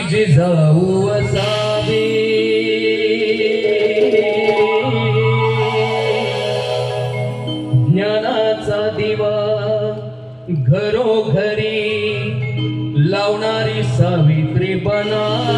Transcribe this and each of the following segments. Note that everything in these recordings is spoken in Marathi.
जिजाऊ असावी. ज्ञानाचा दिवा घरोघरी लावणारी सावित्री बना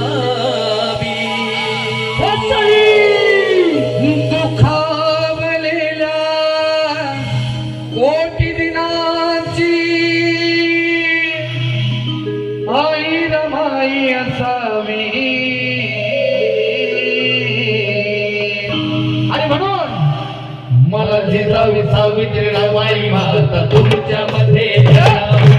मला जिजावी सावित्री माई माता तुमच्या मध्ये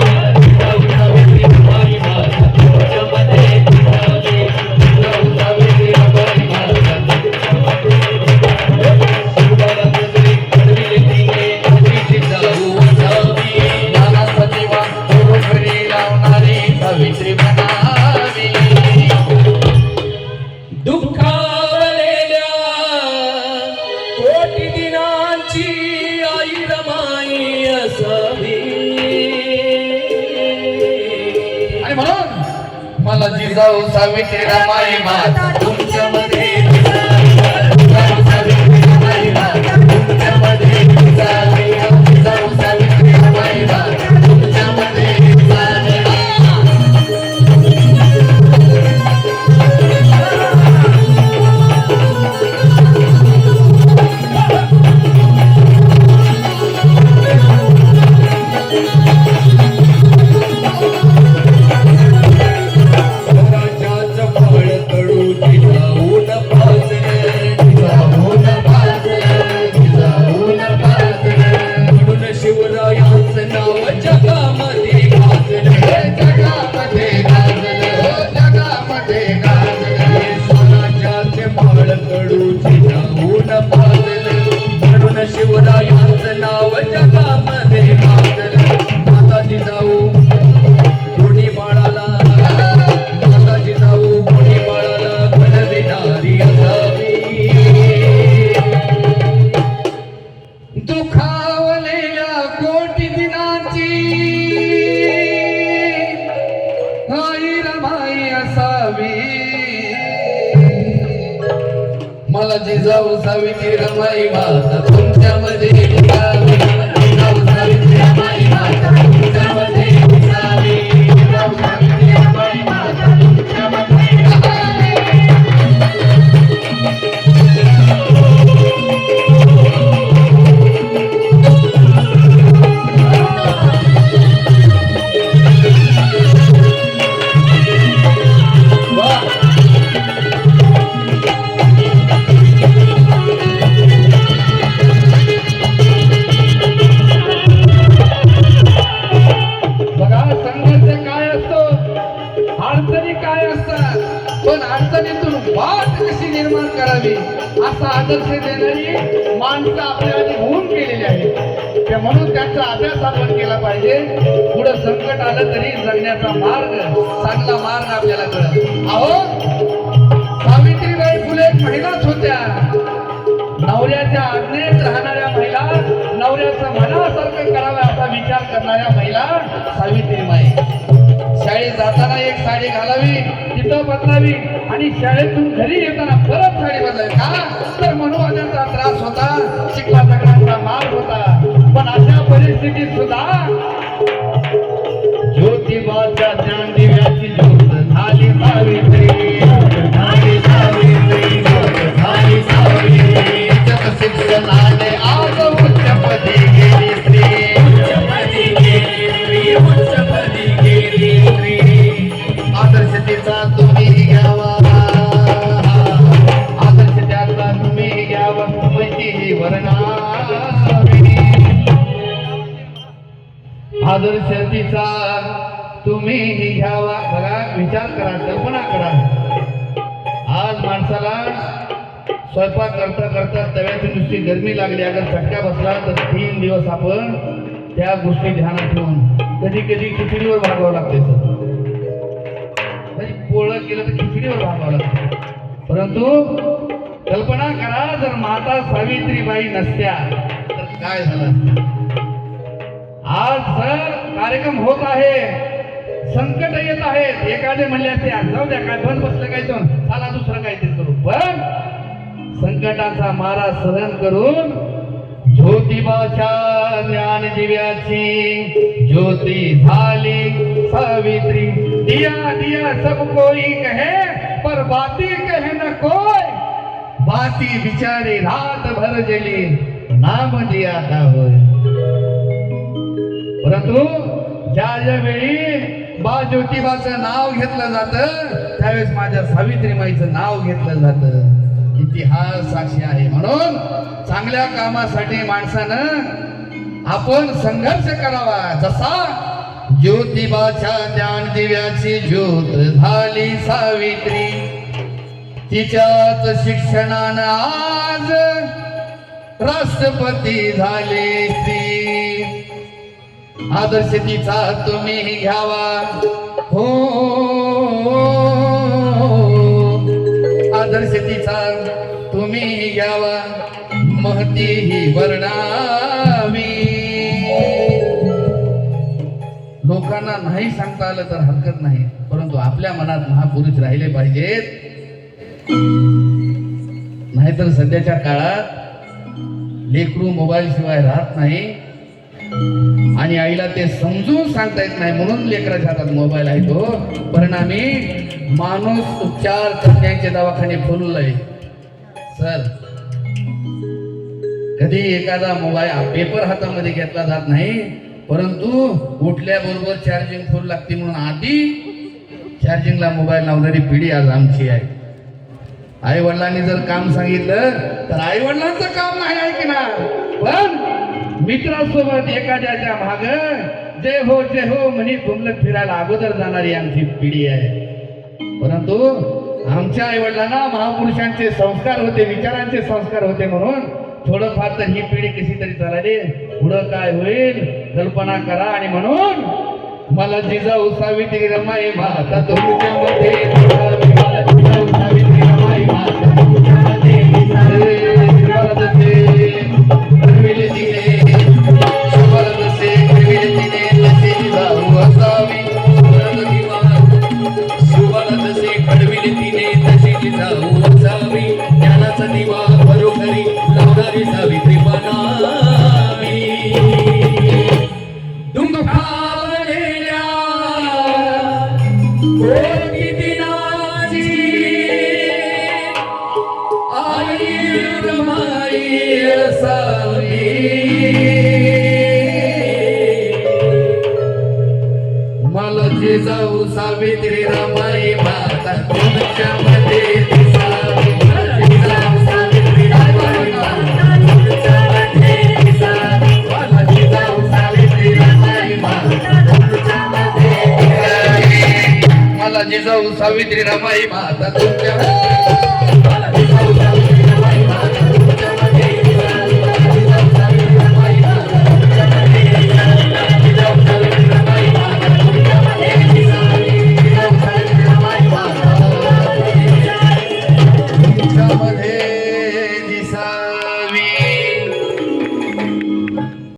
जाऊ सावित्री रमाई माता मला जिजाऊ सावित्री रमाई माता तुमच्यामध्ये आदर्श देणारी माणसं आपल्या आधी होऊन गेलेली आहे त्या म्हणून त्यांचा अभ्यास आपण केला पाहिजे. पुढं संकट आलं तरी जगण्याचा मार्ग चांगला मार्ग आपल्याला कळत अहो सावित्रीबाई फुले एक महिलाच होत्या. नवऱ्याच्या आज्ञेत राहणाऱ्या महिला नवऱ्याचं मनासारखं करावं असा विचार करणाऱ्या महिला सावित्रीबाई. शाळेत जाताना एक साडी घालावी. तिथं बदलावी आणि शाळेतून घरी येताना परत साडी बदलावी. का? तर मनोवादाचा त्रास होता चिखला दगडांचा माल होता. पण अशा परिस्थितीत सुद्धा ज्योतिबाच्या ज्ञान विचार करा कल्पना करा. आज माणसाला स्वयंपाक करता करता तव्याची नुसती गरमी लागली अगर चटका बसला तर तीन दिवस आपण त्या गोष्टी ध्यानात ठेवून कधी कधी खिचडीवर भागावं लागते सर. म्हणजे पोळं केलं तर खिचडीवर भागावं लागतं. परंतु कल्पना करा जर माता सावित्रीबाई नसत्या तर काय झालं? आज सर कार्यक्रम होत आहे संकट येत आहेत. एखादे म्हणले असते जाऊ द्या काय बंद बसलं काय तर चला दुसरं काहीतरी करू. पण संकटाचा मारा सहन करून ज्योतिबाच्या ज्ञान दिव्याची ज्योती झाली. सावित्री दिया दिया सब कोई कहे पर बाती कहे न कोई. बाती बिचारी रात भर जली नाम दिया का होय? परंतु ज्या ज्या वेळी बा ज्योतिबाचं नाव घेतलं जातं त्यावेळेस माझ्या सावित्रीमाईचं नाव घेतलं जातं. इतिहास साक्षी आहे. म्हणून चांगल्या कामासाठी माणसानं आपण संघर्ष करावा. जसा ज्योतिबाच्या ज्ञान दिव्याची ज्योत झाली सावित्री तिच्याच शिक्षणानं आज राष्ट्रपती झाले आदर्श तिचा तुम्ही घ्यावा. हो. आदर्श तिचा तुम्ही घ्यावा. महती ही वर्णावी. लोकांना नाही सांगता आलं तर हरकत नाही परंतु आपल्या मनात महापुरुष राहिले पाहिजेत. नाहीतर सध्याच्या काळात लेकरू मोबाईल शिवाय राहत नाही. आणि आईला ते समजून सांगता येत नाही म्हणून लेकराच्या हातात मोबाईल आहे तो हो. परिणामी माणूस उपचार तज्ञांचे दवाखाने फुलू आहे सर कधी एखादा मोबाईल पेपर हातामध्ये घेतला जात नाही परंतु उठल्याबरोबर चार्जिंग फुल लागते म्हणून आधी चार्जिंगला मोबाईल लावणारी पिढी आज आमची आहे. आई वडिलांनी जर काम सांगितलं तर आई वडिलांचं काम नाही ऐकणार पण मित्रासोबत एखाद्याच्या माग जे हो जे हो म्हणे घुमलत फिरायला अगोदर जाणारी आमची पिढी आहे. परंतु आमच्या आई वडिलांना महापुरुषांचे संस्कार होते विचारांचे संस्कार होते म्हणून थोडंफार तर ही पिढी कशी तरी चालली पुढं काय होईल कल्पना करा आणि म्हणून मला जिजाऊ सावित्री रमाई माता तुमच्या मध्ये दिवा बरोबरी लावणारी सावित्री बनावी. दुःखावलेल्या कोटी दिनाची आई रमाई सावित्री रमाई माता तुमच्या मध्ये जाऊ सावित्री रमाई माता तुमच्या.